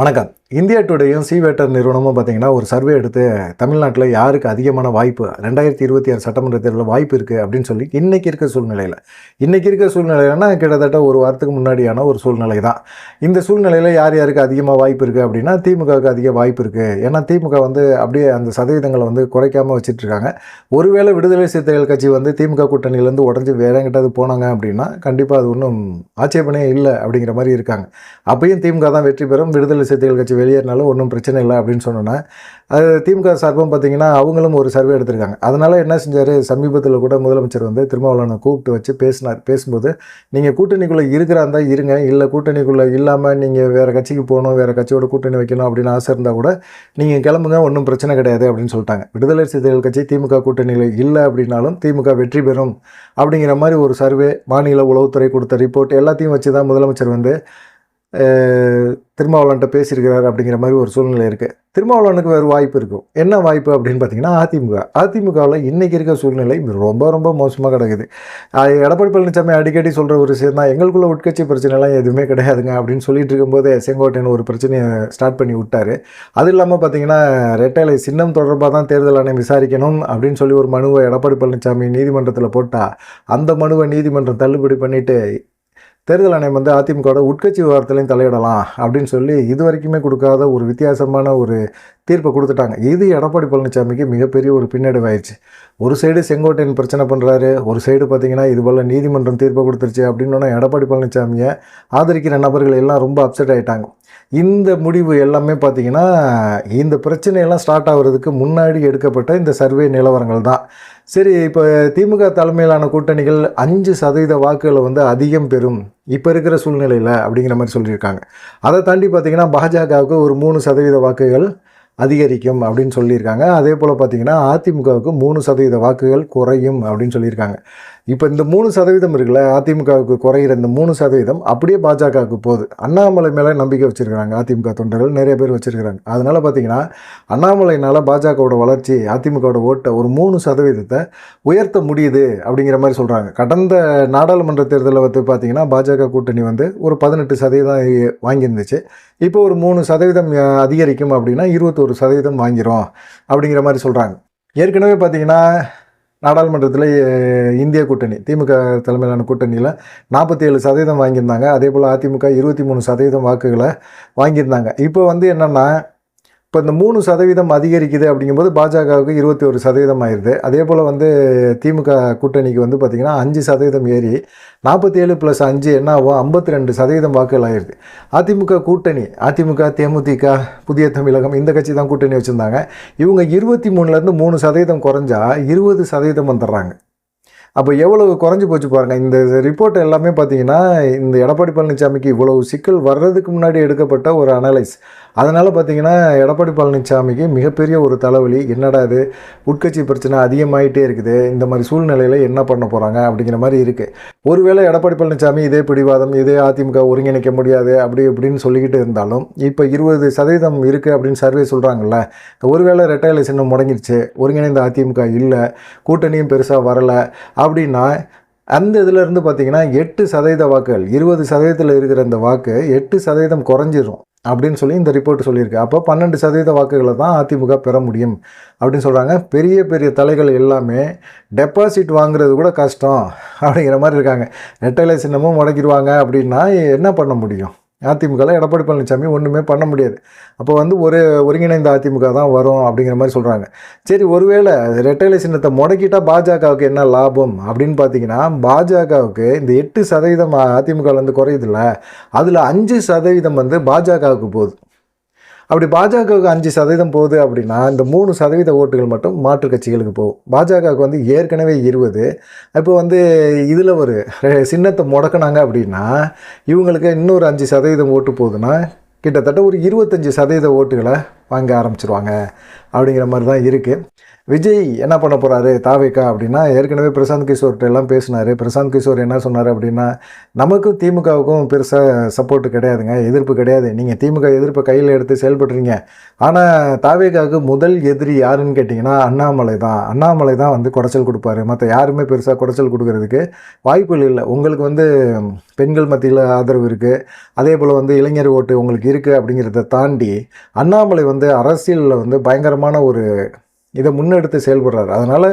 வணக்கம். இந்தியா டுடேயும் சிவேட்டர் நிறுவனமும் பார்த்தீங்கன்னா ஒரு சர்வே எடுத்து தமிழ்நாட்டில் யாருக்கு அதிகமான வாய்ப்பு ரெண்டாயிரத்தி இருபத்தி ஆறு சட்டமன்ற தேர்தலில் வாய்ப்பு இருக்குது அப்படின்னு சொல்லி இன்றைக்கி இருக்க சூழ்நிலையில். இன்றைக்கி இருக்க சூழ்நிலைன்னா கிட்டத்தட்ட ஒரு வாரத்துக்கு முன்னாடியான ஒரு சூழ்நிலை தான். இந்த சூழ்நிலையில் யார் யாருக்கு அதிகமாக வாய்ப்பு இருக்குது அப்படின்னா திமுகவுக்கு அதிக வாய்ப்பு இருக்குது ஏன்னா திமுக வந்து அப்படியே அந்த சதவீதங்களை வந்து குறைக்காமல் வச்சுட்ருக்காங்க. ஒருவேளை விடுதலை சிறுத்தைகள் கட்சி வந்து திமுக கூட்டணியிலேருந்து உடஞ்சி வேறங்கிட்டது போனாங்க அப்படின்னா கண்டிப்பாக அது ஒன்றும் ஆட்சேபனே இல்லை அப்படிங்கிற மாதிரி இருக்காங்க. அப்பயும் திமுக தான் வெற்றி பெறும் விடுதலை சிறுத்தைகள் கட்சி வெளியேறினாலும் ஒன்றும் பிரச்சனை இல்லை அப்படின்னு சொன்னோன்னா அது திமுக சார்பும் பார்த்தீங்கன்னா அவங்களும் ஒரு சர்வே எடுத்திருக்காங்க. அதனால் என்ன செஞ்சார்? சமீபத்தில் கூட முதலமைச்சர் வந்து திருமாவளவனை கூப்பிட்டு வச்சு பேசினார். பேசும்போது நீங்கள் கூட்டணிக்குள்ளே இருக்கிறாந்தா இருங்க. இல்லை கூட்டணிக்குள்ளே இல்லாமல் நீங்கள் வேறு கட்சிக்கு போகணும் வேறு கட்சியோட கூட்டணி வைக்கணும் அப்படின்னு ஆசை இருந்தால் கூட நீங்கள் கிளம்புங்க. ஒன்றும் பிரச்சனை கிடையாது அப்படின்னு சொல்லிட்டாங்க. விடுதலை சிறுத்தைகள் கட்சி திமுக கூட்டணியில் இல்லை அப்படின்னாலும் திமுக வெற்றி பெறும் அப்படிங்கிற மாதிரி ஒரு சர்வே மாநில உளவுத்துறை கொடுத்த ரிப்போர்ட் எல்லாத்தையும் வச்சு தான் முதலமைச்சர் வந்து திருமாவளவன்ட்ட பேசியிருக்கிறார் அப்படிங்கிற மாதிரி ஒரு சூழ்நிலை இருக்குது திருமாவளவனுக்கு வேறு வாய்ப்பு இருக்கும். என்ன வாய்ப்பு அப்படின்னு பார்த்தீங்கன்னா அதிமுக. அதிமுகவில் இன்றைக்கி இருக்க சூழ்நிலை ரொம்ப ரொம்ப மோசமாக கிடக்குது. எடப்பாடி பழனிசாமி அடிக்கடி சொல்கிற ஒரு விஷயம் தான் எங்களுக்குள்ள உட்கட்சி பிரச்சனைலாம் எதுவுமே கிடையாதுங்க அப்படின்னு சொல்லிட்டு இருக்கும்போது செங்கோட்டையன் ஒரு பிரச்சனையை ஸ்டார்ட் பண்ணி விட்டாரு. அது இல்லாமல் பார்த்தீங்கன்னா ரெட்டைலை சின்னம் தொடர்பாக தான் தேர்தல் ஆணையம் விசாரிக்கணும் அப்படின்னு சொல்லி ஒரு மனுவை எடப்பாடி பழனிசாமி நீதிமன்றத்தில் போட்டால் அந்த மனுவை நீதிமன்றம் தள்ளுபடி பண்ணிவிட்டு தேர்தல் ஆணையம் வந்து அதிமுகவோட உட்கட்சி விவகாரத்துலையும் தலையிடலாம் அப்படின்னு சொல்லி இது வரைக்குமே கொடுக்காத ஒரு வித்தியாசமான ஒரு தீர்ப்பை கொடுத்துட்டாங்க. இது எடப்பாடி பழனிசாமிக்கு மிகப்பெரிய ஒரு பின்னடைவாயிடுச்சு ஒரு சைடு செங்கோட்டையன் பிரச்சனை பண்ணுறாரு ஒரு சைடு பார்த்தீங்கன்னா இது போல் நீதிமன்றம் தீர்ப்பை கொடுத்துருச்சு அப்படின்னோன்னா எடப்பாடி பழனிசாமியை ஆதரிக்கிற நபர்கள் எல்லாம் ரொம்ப அப்செட் ஆகிட்டாங்க இந்த முடிவு எல்லாமே பார்த்தீங்கன்னா இந்த பிரச்சனையெல்லாம் ஸ்டார்ட் ஆகிறதுக்கு முன்னாடி எடுக்கப்பட்ட இந்த சர்வே நிலவரங்கள் தான். சரி இப்போ திமுக தலைமையிலான கூட்டணிகள் அஞ்சு சதவீத வாக்குகளை வந்து அதிகம் பெறும் இப்போ இருக்கிற சூழ்நிலையில் அப்படிங்கிற மாதிரி சொல்லியிருக்காங்க. அதை தாண்டி பார்த்தீங்கன்னா பாஜகவுக்கு ஒரு மூணு சதவீத வாக்குகள் அதிகரிக்கும் அப்படின்னு சொல்லியிருக்காங்க. அதே போல் பார்த்தீங்கன்னா அதிமுகவுக்கு மூணு சதவீத வாக்குகள் குறையும் அப்படின்னு சொல்லியிருக்காங்க. இப்போ இந்த மூணு சதவீதம் இருக்குல்ல அதிமுகவுக்கு குறையிற இந்த மூணு சதவீதம் அப்படியே பாஜகவுக்கு போகுது. அண்ணாமலை மேலே நம்பிக்கை வச்சுருக்காங்க அதிமுக தொண்டர்கள் நிறைய பேர் வச்சுருக்கிறாங்க. அதனால் பார்த்தீங்கன்னா அண்ணாமலைனால பாஜகவோட வளர்ச்சி அதிமுகவோட ஓட்டை ஒரு மூணு சதவீதத்தை உயர்த்த முடியுது அப்படிங்கிற மாதிரி சொல்கிறாங்க கடந்த நாடாளுமன்ற தேர்தலில் வந்து பார்த்தீங்கன்னா பாஜக கூட்டணி வந்து ஒரு பதினெட்டு சதவீதம் வாங்கியிருந்துச்சு. இப்போ ஒரு மூணு சதவீதம் அதிகரிக்கும் அப்படின்னா இருபத்தோரு சதவீதம் வாங்கிறோம் அப்படிங்கிற மாதிரி சொல்கிறாங்க ஏற்கனவே பார்த்திங்கன்னா நாடாளுமன்றத்தில் இந்திய கூட்டணி திமுக தலைமையிலான கூட்டணியில் நாற்பத்தி ஏழு சதவீதம் வாங்கியிருந்தாங்க. அதே போல் அதிமுக இருபத்தி மூணு சதவீதம் வாக்குகளை வாங்கியிருந்தாங்க. இப்போ வந்து என்னென்னா இப்போ இந்த மூணு சதவீதம் அதிகரிக்குது அப்படிங்கும்போது பாஜகவுக்கு இருபத்தி ஒரு சதவீதம் ஆயிடுது அதே போல் வந்து திமுக கூட்டணிக்கு வந்து பார்த்திங்கன்னா அஞ்சு சதவீதம் ஏறி நாற்பத்தி ஏழு ப்ளஸ் அஞ்சு என்ன ஆகும் ஐம்பத்தி ரெண்டு சதவீதம் வாக்குகள் ஆயிடுது அதிமுக கூட்டணி அதிமுக தேமுதிக புதிய தமிழகம் இந்த கட்சி தான் கூட்டணி வச்சுருந்தாங்க. இவங்க இருபத்தி மூணுலேருந்து மூணு சதவீதம் குறைஞ்சா இருபது சதவீதம் வந்துடுறாங்க. அப்போ எவ்வளவு குறைஞ்சி போச்சு பாருங்கள் இந்த ரிப்போர்ட் எல்லாமே பார்த்தீங்கன்னா இந்த எடப்பாடி பழனிசாமிக்கு இவ்வளவு சிக்கல் வர்றதுக்கு முன்னாடி எடுக்கப்பட்ட ஒரு அனலைஸ் அதனால் பார்த்தீங்கன்னா எடப்பாடி பழனிசாமிக்கு மிகப்பெரிய ஒரு தலைவலி. என்னடா இது? உட்கட்சி பிரச்சனை அதிகமாகிட்டே இருக்குது. இந்த மாதிரி சூழ்நிலையில் என்ன பண்ண போகிறாங்க அப்படிங்கிற மாதிரி இருக்குது ஒருவேளை எடப்பாடி பழனிசாமி இதே பிடிவாதம் இதே அதிமுக ஒருங்கிணைக்க முடியாது அப்படி இப்படின்னு சொல்லிக்கிட்டு இருந்தாலும் இப்போ இருபது சதவீதம் இருக்குது அப்படின்னு சர்வே சொல்கிறாங்கல்ல ஒருவேளை ரெட்டையில சின்னம் முடங்கிடுச்சு ஒருங்கிணைந்த அதிமுக இல்லை கூட்டணியும் பெருசாக வரலை அப்படின்னா அந்த இதிலேருந்து பார்த்தீங்கன்னா எட்டு சதவீத வாக்குகள் இருபது சதவீதத்தில் இருக்கிற இந்த வாக்கு எட்டு சதவீதம் குறைஞ்சிரும் அப்படின்னு சொல்லி இந்த ரிப்போர்ட் சொல்லியிருக்கு. அப்போ பன்னெண்டு சதவீத வாக்குகளை தான் அதிமுக பெற முடியும் அப்படின்னு சொல்கிறாங்க பெரிய பெரிய தலைகள் எல்லாமே டெபாசிட் வாங்குறது கூட கஷ்டம் அப்படிங்கிற மாதிரி இருக்காங்க. ரெட்டைலை சின்னமும் முடக்கிடுவாங்க அப்படின்னா என்ன பண்ண முடியும்? அதிமுகவில் எடப்பாடி பழனிசாமி ஒன்றுமே பண்ண முடியாது. அப்போ வந்து ஒரு ஒருங்கிணைந்த அதிமுக தான் வரும் அப்படிங்கிற மாதிரி சொல்கிறாங்க சரி ஒருவேளை ரெட்டைலை சின்னத்தை முடக்கிட்டால் பாஜகவுக்கு என்ன லாபம்? அப்படின்னு பார்த்தீங்கன்னா பாஜகவுக்கு இந்த எட்டு சதவீதம் அதிமுகலேருந்து குறையுதில்ல அதில் அஞ்சு சதவீதம் வந்து பாஜகவுக்கு போகுது அப்படி பாஜகவுக்கு அஞ்சு சதவீதம் போகுது அப்படின்னா இந்த மூணு சதவீத ஓட்டுகள் மட்டும் மாற்றுக் கட்சிகளுக்கு போகும். பாஜகவுக்கு வந்து ஏற்கனவே இருபது. இப்போ வந்து இதில் ஒரு சின்னத்தை முடக்குனாங்க அப்படின்னா இவங்களுக்கு இன்னொரு அஞ்சு சதவீதம் ஓட்டு போகுதுன்னா கிட்டத்தட்ட ஒரு இருபத்தஞ்சி சதவீத ஓட்டுகளை வாங்க ஆரம்பிச்சிருவாங்க. அப்படிங்கிற மாதிரி தான் இருக்குது விஜய் என்ன பண்ண போகிறாரு தாவேக்கா அப்படின்னா ஏற்கனவே பிரசாந்த் கிஷோர்கிட்ட எல்லாம் பேசினார். பிரசாந்த் கிஷோர் என்ன சொன்னார் அப்படின்னா நமக்கும் திமுகவுக்கும் பெருசாக சப்போர்ட் கிடையாதுங்க. எதிர்ப்பு கிடையாது. நீங்கள் திமுக எதிர்ப்பை கையில் எடுத்து செயல்படுறீங்க. ஆனால் தாவேக்காவுக்கு முதல் எதிரி யாருன்னு கேட்டிங்கன்னா அண்ணாமலை தான். அண்ணாமலை தான் வந்து குடைச்சல் கொடுப்பாரு. மற்ற யாருமே பெருசாக குடைச்சல் கொடுக்கறதுக்கு வாய்ப்புகள் இல்லை. உங்களுக்கு வந்து பெண்கள் மத்தியில் ஆதரவு இருக்குது அதே போல் வந்து இளைஞர் ஓட்டு உங்களுக்கு இருக்குது அப்படிங்கிறத தாண்டி அண்ணாமலை வந்து அரசியலில் வந்து பயங்கரமாக விதமான ஒரு இதை முன்னெடுத்து செயல்படுறாரு. அதனால்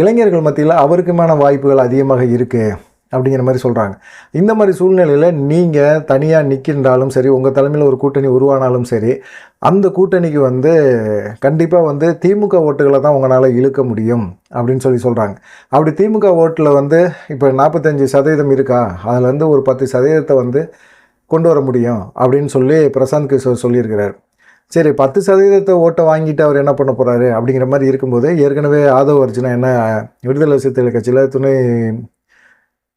இளைஞர்கள் மத்தியில் அவருக்குமான வாய்ப்புகள் அதிகமாக இருக்குது அப்படிங்கிற மாதிரி சொல்கிறாங்க இந்த மாதிரி சூழ்நிலையில் நீங்கள் தனியாக நிற்கின்றாலும் சரி உங்கள் தலைமையில் ஒரு கூட்டணி உருவானாலும் சரி அந்த கூட்டணிக்கு வந்து கண்டிப்பாக வந்து திமுக ஓட்டுகளை தான் உங்களால் இழுக்க முடியும் அப்படின்னு சொல்லி சொல்கிறாங்க அப்படி திமுக ஓட்டில் வந்து இப்போ நாற்பத்தஞ்சு சதவீதம் இருக்கா? அதில் வந்து ஒரு பத்து சதவீதத்தை வந்து கொண்டு வர முடியும் அப்படின்னு சொல்லி பிரசாந்த் கிஷோர் சொல்லியிருக்கிறார். சரி பத்து சதவீதத்தை ஓட்டை வாங்கிட்டு அவர் என்ன பண்ண போகிறாரு அப்படிங்கிற மாதிரி இருக்கும்போது ஏற்கனவே ஆதவ் அர்ஜுனா என்ன விடுதலை சிறுத்தைகள் கட்சியில் துணை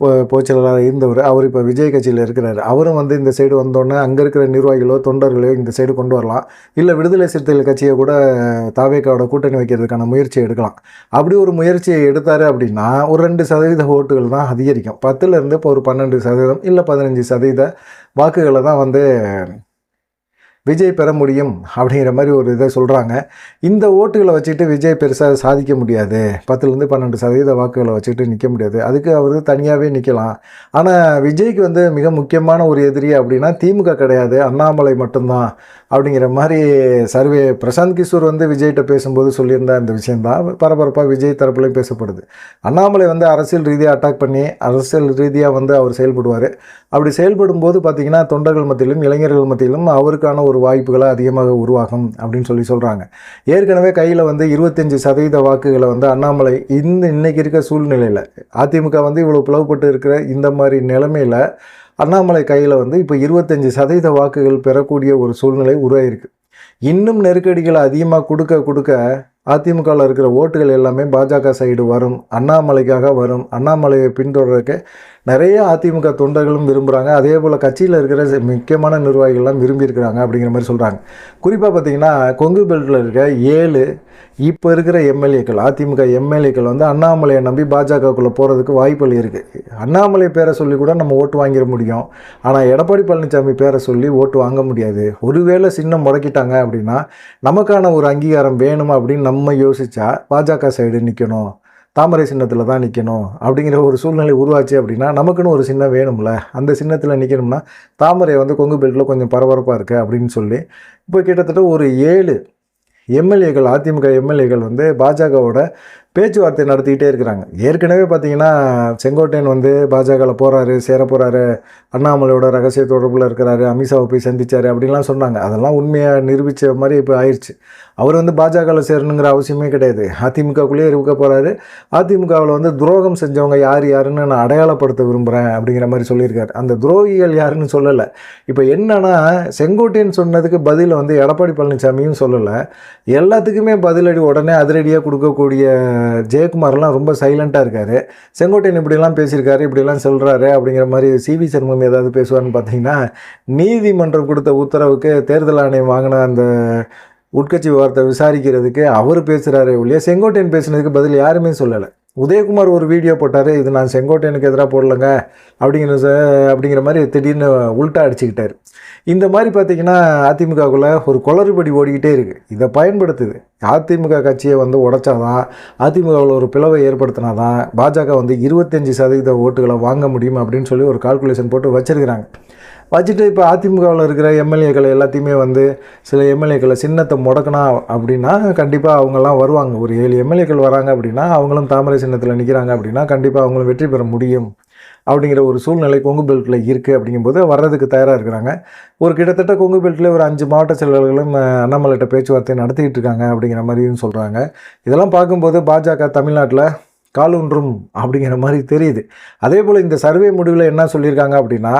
போ போச்சலாளர் இருந்தவர் அவர் இப்போ விஜய் கட்சியில் இருக்கிறாரு. அவரும் வந்து இந்த சைடு வந்தோடனே அங்கே இருக்கிற நிர்வாகிகளோ தொண்டர்களோ இந்த சைடு கொண்டு வரலாம். இல்லை விடுதலை சிறுத்தைகள் கட்சியை கூட தாவேக்காவோட கூட்டணி வைக்கிறதுக்கான முயற்சியை எடுக்கலாம். அப்படி ஒரு முயற்சியை எடுத்தார் அப்படின்னா ஒரு ரெண்டு சதவீத ஓட்டுகள் தான் அதிகரிக்கும். பத்துலேருந்து இப்போ ஒரு பன்னெண்டு சதவீதம் இல்லை பதினஞ்சு சதவீத வாக்குகளை தான் வந்து விஜய் பெற முடியும் அப்படிங்கிற மாதிரி ஒரு இதை சொல்கிறாங்க இந்த ஓட்டுகளை வச்சுட்டு விஜய் பெருசாக சாதிக்க முடியாது. பத்துலேருந்து பன்னெண்டு சதவீத வாக்குகளை வச்சுட்டு நிற்க முடியாது. அதுக்கு அவர் தனியாகவே நிற்கலாம் ஆனால் விஜய்க்கு வந்து மிக முக்கியமான ஒரு எதிரி அப்படின்னா திமுக கிடையாது. அண்ணாமலை மட்டும்தான் அப்படிங்கிற மாதிரி சர்வே பிரசாந்த் கிஷோர் வந்து விஜய்கிட்ட பேசும்போது சொல்லியிருந்தா அந்த விஷயந்தான் பரபரப்பாக விஜய் தரப்புலையும் பேசப்படுது. அண்ணாமலை வந்து அரசியல் ரீதியாக அட்டாக் பண்ணி அரசியல் ரீதியாக வந்து அவர் செயல்படுவார். அப்படி செயல்படும் போது பார்த்திங்கன்னா தொண்டர்கள் மத்தியிலும் இளைஞர்கள் மத்தியிலும் அவருக்கான ஒரு வாய்ப்புகளை அதிகமாக உருவாகும் அப்படின்னு சொல்லி சொல்கிறாங்க ஏற்கனவே கையில் வந்து இருபத்தஞ்சி சதவீத வாக்குகளை வந்து அண்ணாமலை இந்த இன்றைக்கி இருக்க சூழ்நிலையில் அதிமுக வந்து இவ்வளோ பிளவுபட்டு இருக்கிற இந்த மாதிரி நிலைமையில் அண்ணாமலை கையில் வந்து இப்போ இருபத்தஞ்சி சதவீத வாக்குகள் பெறக்கூடிய ஒரு சூழ்நிலை உருவாயிருக்கு. இன்னும் நெருக்கடிகளை அதிகமாக கொடுக்க கொடுக்க அதிமுகவில் இருக்கிற ஓட்டுகள் எல்லாமே பாஜக சைடு வரும் அண்ணாமலைக்காக வரும் அண்ணாமலையை பின்தொடர்க்க நிறைய அதிமுக தொண்டர்களும் விரும்புகிறாங்க அதே போல் கட்சியில் இருக்கிற முக்கியமான நிர்வாகிகள்லாம் விரும்பியிருக்கிறாங்க அப்படிங்கிற மாதிரி சொல்கிறாங்க குறிப்பாக பார்த்தீங்கன்னா கொங்கு பெல்ட்டில் இருக்க ஏழு இப்போ இருக்கிற எம்எல்ஏக்கள் அதிமுக எம்எல்ஏக்கள் வந்து அண்ணாமலையை நம்பி பாஜகவுக்குள்ளே போகிறதுக்கு வாய்ப்புகள் இருக்குது அண்ணாமலை பேரை சொல்லி கூட நம்ம ஓட்டு வாங்கிட முடியும். ஆனால் எடப்பாடி பழனிசாமி பேரை சொல்லி ஓட்டு வாங்க முடியாது. ஒருவேளை சின்னம் முடக்கிட்டாங்க அப்படின்னா நமக்கான ஒரு அங்கீகாரம் வேணும் அப்படின்னு நம்ம யோசித்தா பாஜக சைடு நிற்கணும் தாமரை சின்னத்தில் தான் நிற்கணும் அப்படிங்கிற ஒரு சூழ்நிலை உருவாச்சு அப்படின்னா நமக்குன்னு ஒரு சின்னம் வேணும்ல. அந்த சின்னத்தில் நிற்கணும்னா தாமரை வந்து கொங்கு பெல்ட்டில் கொஞ்சம் பரபரப்பாக இருக்குது அப்படின்னு சொல்லி இப்போ கிட்டத்தட்ட ஒரு ஏழு எம்எல்ஏக்கள் அதிமுக எம்எல்ஏக்கள் வந்து பாஜகவோட பேச்சுவார்த்தை நடத்திக்கிட்டே இருக்கிறாங்க. ஏற்கனவே பார்த்தீங்கன்னா செங்கோட்டையன் வந்து பாஜகவில் போகிறாரு சேர போகிறாரு அண்ணாமலையோட ரகசிய தொடர்பில் இருக்கிறாரு அமித்ஷாவை போய் சந்தித்தார் அப்படின்லாம் சொன்னாங்க. அதெல்லாம் உண்மையாக நிரூபித்த மாதிரி இப்போ ஆயிடுச்சு அவர் வந்து பாஜகவில் சேரணுங்கிற அவசியமே கிடையாது. அதிமுகக்குள்ளேயே இருக்க போகிறாரு அதிமுகவில் வந்து துரோகம் செஞ்சவங்க யார் யாருன்னு நான் அடையாளப்படுத்த விரும்புகிறேன் அப்படிங்கிற மாதிரி சொல்லியிருக்காரு. அந்த துரோகிகள் யாருன்னு சொல்லலை. இப்போ என்னன்னா செங்கோட்டையன் சொன்னதுக்கு பதில் வந்து எடப்பாடி பழனிசாமியும் சொல்லலை. எல்லாத்துக்குமே பதிலடி உடனே அதிரடியாக கொடுக்கக்கூடிய ஜெயக்குமார்லாம் ரொம்ப சைலண்ட்டாக இருக்கார். செங்கோட்டையன் இப்படிலாம் பேசியிருக்காரு இப்படிலாம் சொல்கிறாரு அப்படிங்கிற மாதிரி சிவி சண்முகம் ஏதாவது பேசுவார்னு பார்த்தீங்கன்னா நீதிமன்றம் கொடுத்த உத்தரவுக்கு தேர்தல் ஆணையம் வாங்கின அந்த உட்கட்சி வார்த்தை விசாரிக்கிறதுக்கு அவர் பேசுகிறாரே ஒழிய செங்கோட்டையன் பேசுனதுக்கு பதில் யாருமே சொல்லலை. உதயகுமார் ஒரு வீடியோ போட்டார் இது நான் செங்கோட்டையனுக்கு எதிராக போடலங்க அப்படிங்கிற அப்படிங்கிற மாதிரி திடீர்னு உல்ட்டா அடிச்சுக்கிட்டார். இந்த மாதிரி பார்த்தீங்கன்னா அதிமுகக்குள்ளே ஒரு குளறுபடி ஓடிக்கிட்டே இருக்குது இதை பயன்படுத்துது. அதிமுக கட்சியை வந்து உடைச்சாதான் அதிமுகவில் ஒரு பிளவை ஏற்படுத்தினா தான் பாஜக வந்து இருபத்தஞ்சி சதவீத ஓட்டுகளை வாங்க முடியும் அப்படின்னு சொல்லி ஒரு கால்குலேஷன் போட்டு வச்சிருக்கிறாங்க. வச்சுட்டு இப்போ அதிமுகவில் இருக்கிற எம்எல்ஏக்களை எல்லாத்தையுமே வந்து சில எம்எல்ஏக்களை சின்னத்தை முடக்கினா அப்படின்னா கண்டிப்பாக அவங்கெல்லாம் வருவாங்க. ஒரு ஏழு எம்எல்ஏக்கள் வராங்க அப்படின்னா அவங்களும் தாமரை சின்னத்தில் நிற்கிறாங்க அப்படின்னா கண்டிப்பாக அவங்களும் வெற்றி பெற முடியும் அப்படிங்கிற ஒரு சூழ்நிலை கொங்கு பெல்ட்டில் இருக்குது அப்படிங்கும்போது வர்றதுக்கு தயாராக இருக்கிறாங்க. ஒரு கிட்டத்தட்ட கொங்கு பெல்ட்டில் ஒரு அஞ்சு மாவட்ட செயலாளர்களும் அண்ணாமலைகிட்ட பேச்சுவார்த்தை நடத்திக்கிட்டு இருக்காங்க அப்படிங்கிற மாதிரியும் சொல்கிறாங்க இதெல்லாம் பார்க்கும்போது பாஜக தமிழ்நாட்டில் காலூன்றும் அப்படிங்கிற மாதிரி தெரியுது. அதே போல் இந்த சர்வே முடிவில் என்ன சொல்லியிருக்காங்க அப்படின்னா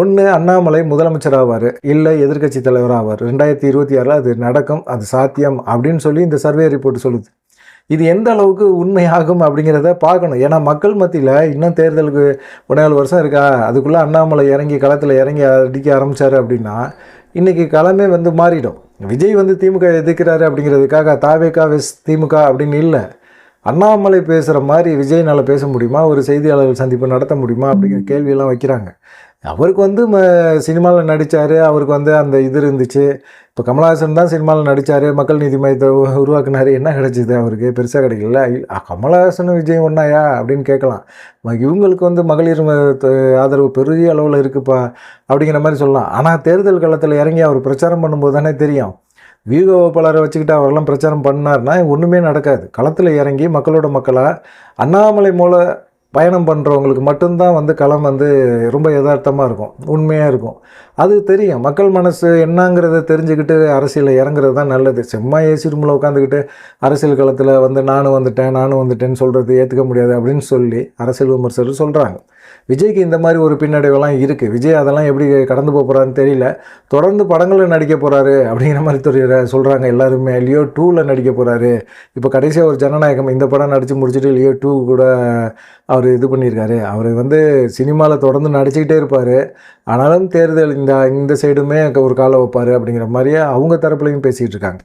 ஒன்று அண்ணாமலை முதலமைச்சர் ஆவார் இல்லை எதிர்க்கட்சி தலைவர் ஆவார் ரெண்டாயிரத்தி இருபத்தி ஆறில் அது நடக்கும் அது சாத்தியம் அப்படின்னு சொல்லி இந்த சர்வே ரிப்போர்ட் சொல்லுது. இது எந்த அளவுக்கு உண்மையாகும் அப்படிங்கிறத பார்க்கணும். ஏன்னா மக்கள் மத்தியில் இன்னும் தேர்தலுக்கு ஒன்றேழு வருஷம் இருக்கா? அதுக்குள்ளே அண்ணாமலை இறங்கி களத்தில் இறங்கி அடிக்க ஆரம்பித்தார் அப்படின்னா இன்றைக்கி களமே வந்து மாறிடும். விஜய் வந்து திமுக எதிர்க்கிறாரு அப்படிங்கிறதுக்காக தாவேகா வெஸ் திமுக அப்படின்னு இல்லை. அண்ணாமலை பேசுகிற மாதிரி விஜய்னால் பேச முடியுமா? ஒரு செய்தியாளர்கள் சந்திப்பு நடத்த முடியுமா? அப்படிங்கிற கேள்வியெல்லாம் வைக்கிறாங்க. அவருக்கு வந்து ம சினிமாவில் நடித்தார் அவருக்கு வந்து அந்த இது இருந்துச்சு. இப்போ கமலஹாசன் தான் சினிமாவில் நடித்தார் மக்கள் நீதி மையத்தை உருவாக்குனாரு. என்ன கிடைச்சிது அவருக்கு? பெருசாக கிடைக்கல. கமலஹாசனும் விஜய் ஒன்றாயா அப்படின்னு கேட்கலாம். இவங்களுக்கு வந்து மகளிர் ஆதரவு பெரிய அளவில் இருக்குப்பா. அப்படிங்கிற மாதிரி சொல்லலாம். ஆனால் தேர்தல் காலத்தில் இறங்கி அவர் பிரச்சாரம் பண்ணும்போது தானே தெரியும். வியூக வகுப்பாளரை வச்சுக்கிட்டு அவரெல்லாம் பிரச்சாரம் பண்ணார்னா ஒன்றுமே நடக்காது. களத்தில் இறங்கி மக்களோட மக்களாக அண்ணாமலை மூலம் பயணம் பண்ணுறவங்களுக்கு மட்டும்தான் வந்து களம் வந்து ரொம்ப யதார்த்தமாக இருக்கும். உண்மையாக இருக்கும். அது தெரியும். மக்கள் மனசு என்னங்கிறத தெரிஞ்சுக்கிட்டு அரசியலில் இறங்குறது தான் நல்லது. செம்மா ஏசி ரூமில் உட்காந்துக்கிட்டு அரசியல் களத்தில் வந்து நானும் வந்துட்டேன் நானும் வந்துட்டேன்னு சொல்கிறது ஏற்றுக்க முடியாது அப்படின்னு சொல்லி அரசியல் விமர்சகர் சொல்கிறாங்க விஜய்க்கு இந்த மாதிரி ஒரு பின்னடைவெல்லாம் இருக்குது விஜய் அதெல்லாம் எப்படி கடந்து போக தெரியல. தொடர்ந்து படங்களில் நடிக்க போகிறாரு அப்படிங்கிற மாதிரி தெரியல சொல்கிறாங்க எல்லாருமே. லியோ டூவில் நடிக்க போகிறாரு இப்போ கடைசியாக ஒரு ஜனநாயகம் இந்த படம் நடித்து முடிச்சுட்டு லியோ டூ கூட அவர் இது பண்ணியிருக்காரு. அவர் வந்து சினிமாவில் தொடர்ந்து நடிச்சுக்கிட்டே இருப்பார். ஆனாலும் தேர்தல் இந்த இந்த சைடுமே ஒரு காலை வைப்பார் அப்படிங்கிற மாதிரியே அவங்க தரப்புலையும் பேசிகிட்டு இருக்காங்க.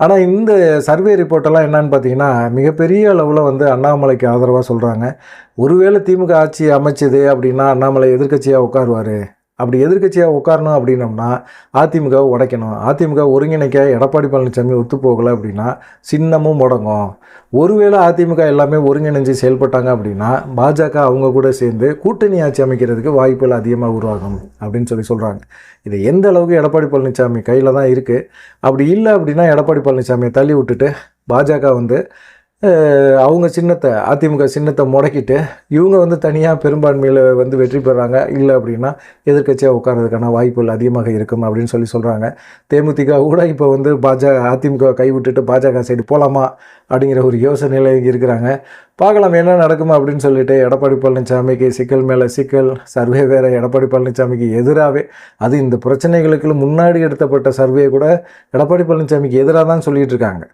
ஆனால் இந்த சர்வே ரிப்போர்ட்டெல்லாம் என்னன்னு பார்த்தீங்கன்னா மிகப்பெரிய அளவில் வந்து அண்ணாமலைக்கு ஆதரவாக சொல்கிறாங்க ஒருவேளை திமுக ஆட்சி அமைச்சது அப்படின்னா அண்ணாமலை எதிர்க்கட்சியாக உட்காருவார்? அப்படி எதிர்கட்சியாக உட்காரணும் அப்படின்னம்னா அதிமுகவை உடைக்கணும். அதிமுக ஒருங்கிணைக்க எடப்பாடி பழனிசாமி ஒத்து போகலை அப்படின்னா சின்னமும் முடங்கும். ஒருவேளை அதிமுக எல்லாமே ஒருங்கிணைஞ்சு செயல்பட்டாங்க அப்படின்னா பாஜக அவங்க கூட சேர்ந்து கூட்டணி ஆட்சி அமைக்கிறதுக்கு வாய்ப்புகள் அதிகமாக உருவாகும் அப்படின்னு சொல்லி சொல்கிறாங்க இது எந்த அளவுக்கு எடப்பாடி பழனிசாமி கையில் தான் இருக்குது அப்படி இல்லை அப்படின்னா எடப்பாடி பழனிசாமியை தள்ளி விட்டுட்டு பாஜக வந்து அவங்க சின்னத்தை அதிமுக சின்னத்தை முடக்கிட்டு இவங்க வந்து தனியாக பெரும்பான்மையில் வந்து வெற்றி பெறாங்க. இல்லை அப்படின்னா எதிர்க்கட்சியாக உட்காரதுக்கான வாய்ப்புகள் அதிகமாக இருக்கும் அப்படின்னு சொல்லி சொல்கிறாங்க தேமுதிக கூட இப்போ வந்து பாஜக அதிமுக கைவிட்டுட்டு பாஜக சைடு போகலாமா அப்படிங்கிற ஒரு யோசனையில் இருக்கிறாங்க. பார்க்கலாம் என்ன நடக்குமா அப்படின்னு சொல்லிட்டு எடப்பாடி பழனிசாமிக்கு சிக்கல் மேலே சிக்கல் சர்வே வேறு எடப்பாடி பழனிசாமிக்கு எதிராகவே அது இந்த பிரச்சனைகளுக்கு முன்னாடி எடுத்தப்பட்ட சர்வே கூட எடப்பாடி பழனிசாமிக்கு எதிராக தான் சொல்லிகிட்டு இருக்காங்க.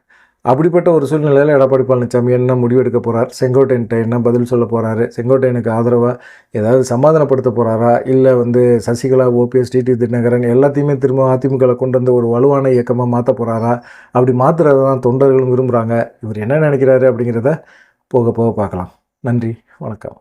அப்படிப்பட்ட ஒரு சூழ்நிலையில் எடப்பாடி பழனிசாமி என்ன முடிவெடுக்க போகிறார் செங்கோட்டையன்ட்ட என்ன பதில் சொல்ல போகிறாரு செங்கோட்டையனுக்கு ஆதரவாக ஏதாவது சமாதானப்படுத்த போகிறாரா இல்லை வந்து சசிகலா ஓபிஎஸ் டிடி தினகரன் எல்லாத்தையுமே திரும்ப அதிமுகவில் கொண்டு வந்து ஒரு வலுவான இயக்கமாக மாற்ற போகிறாரா அப்படி மாற்றுறத தான் தொண்டர்களும் விரும்புகிறாங்க இவர் என்ன நினைக்கிறாரு அப்படிங்கிறத போக போக பார்க்கலாம். நன்றி. வணக்கம்.